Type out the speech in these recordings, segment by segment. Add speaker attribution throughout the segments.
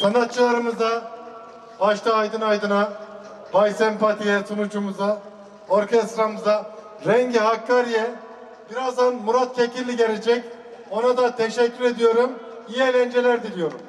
Speaker 1: Sanatçılarımıza, başta Aydın Aydın'a, Bay Sempati'ye, sunucumuza, orkestramıza, Rengi Hakkari'ye, birazdan Murat Kekilli gelecek. Ona da teşekkür ediyorum. İyi eğlenceler diliyorum.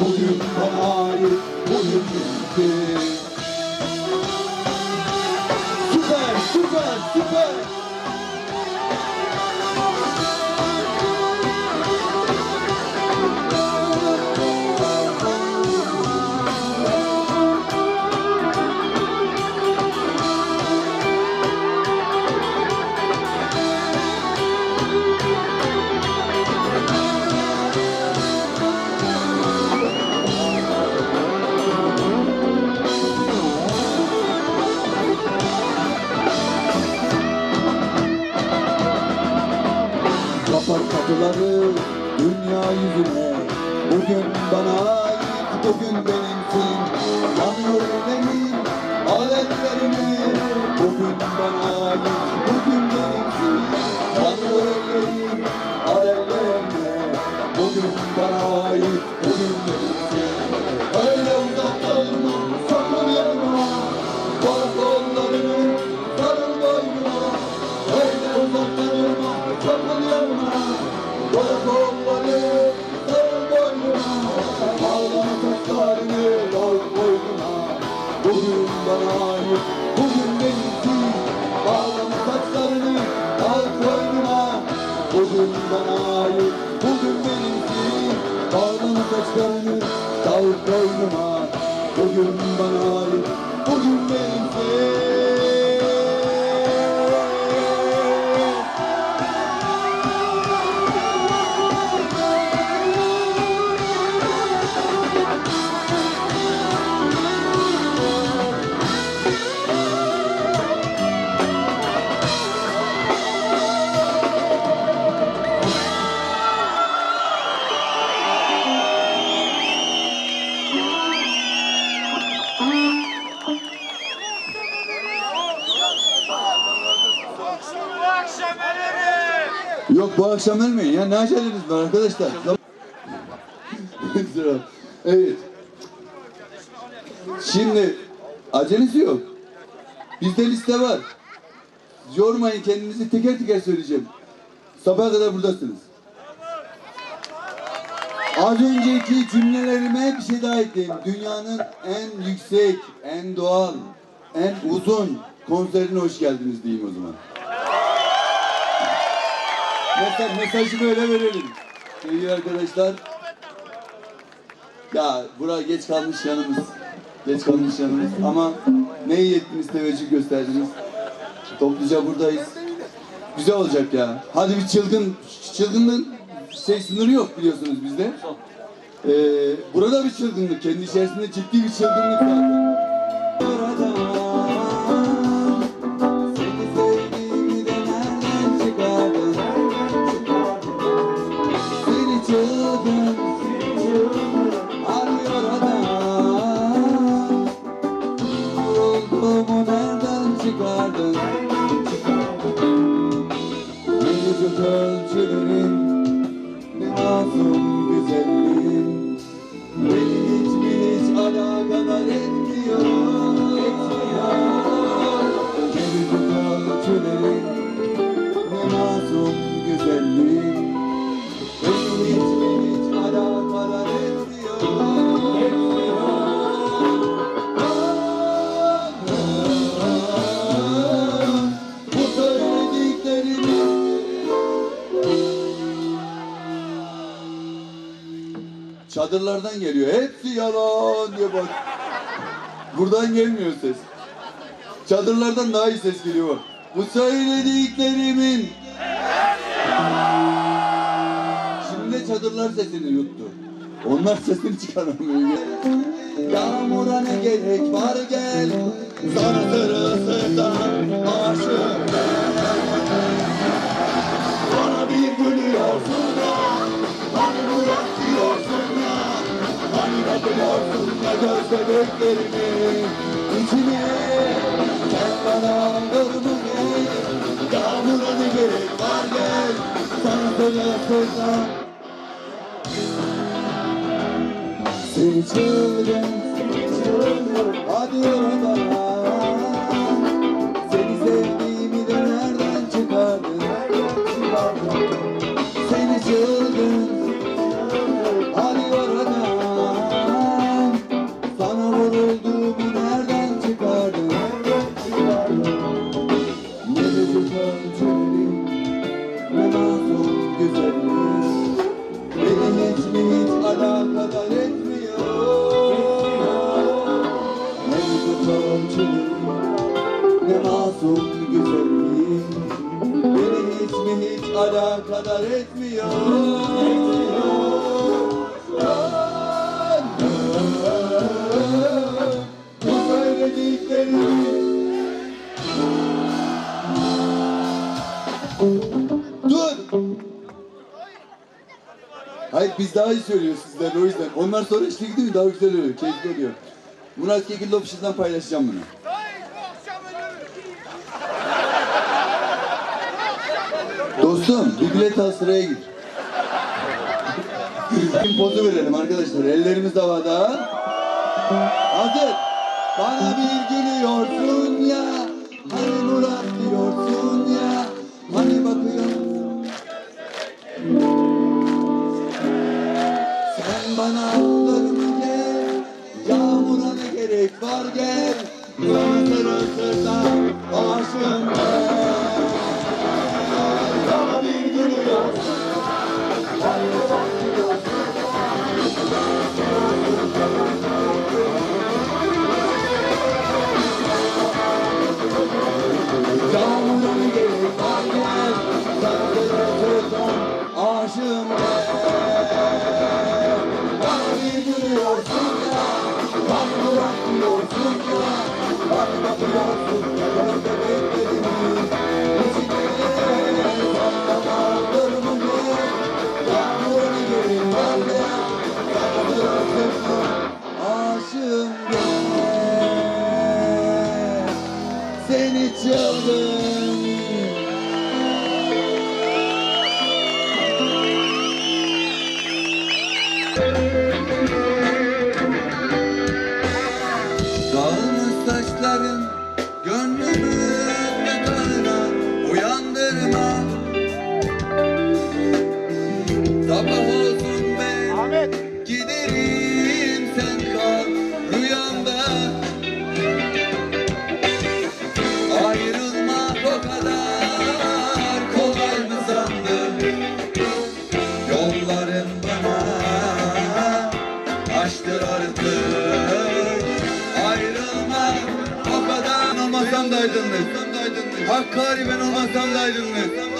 Speaker 2: Por Kapıları dünya yüzüne. Bugün bana ait, bugün benimsin. Yanıyor ellerim, al ellerimi Bugün bana ait, bugün benimsin. Yanıyor ellerim, al ellerimi Bugün bana ait, bugün benimsin Bugün Yok bu akşam ölmeyin ya ne aceleniz var arkadaşlar. Evet. Şimdi acelesi yok. Bizde liste var. Yormayın kendinizi teker teker söyleyeceğim. Sabaha kadar buradasınız. Az önceki cümlelerime bir şey daha ekleyeyim. Dünyanın en yüksek, en doğal, en uzun konserine hoş geldiniz diyeyim o zaman. Mesaj, mesajı böyle verelim. Sevgili arkadaşlar. Ya bura geç kalmış yanımız. Geç kalmış yanımız. Ama ne iyi ettiniz teveccüh gösterdiniz. Topluca buradayız. Güzel olacak ya. Hadi bir çılgın, çılgınlığın şey sınırı yok biliyorsunuz bizde. Ee, burada bir çılgınlık, kendi içerisinde ciddi bir çılgınlık zaten. Çadırlardan geliyor. Hepsi yalan diye bak. Buradan gelmiyor ses. Çadırlardan daha iyi ses geliyor bak. Bu söylediklerimin Şimdi çadırlar sesini yuttu. Onlar sesini çıkaramıyor. Yağmura ne gerek var gel Sana aşığım ya göz bebeklerimin içine Sen bana aldırma gel Yağmura ne gerek var gel Sana sırılsıklam Seni çılgın Hadi oradan. Seni sevdiğimi de nereden çıkardın? Seni biz daha iyi söylüyoruz sizler o yüzden. Onlar sonra işte gidiyor daha güzel oluyor. Keyifli oluyor. Murat Kekilli Official'dan paylaşacağım bunu. Dostum bir bilet al sıraya gir. Bir pozu verelim arkadaşlar. Ellerimiz havada. Hazır. Bana bir gülüyorsun ya. Hani Murat diyorsun Seni aydınlık. Hakkari ben olmasam da aydınlık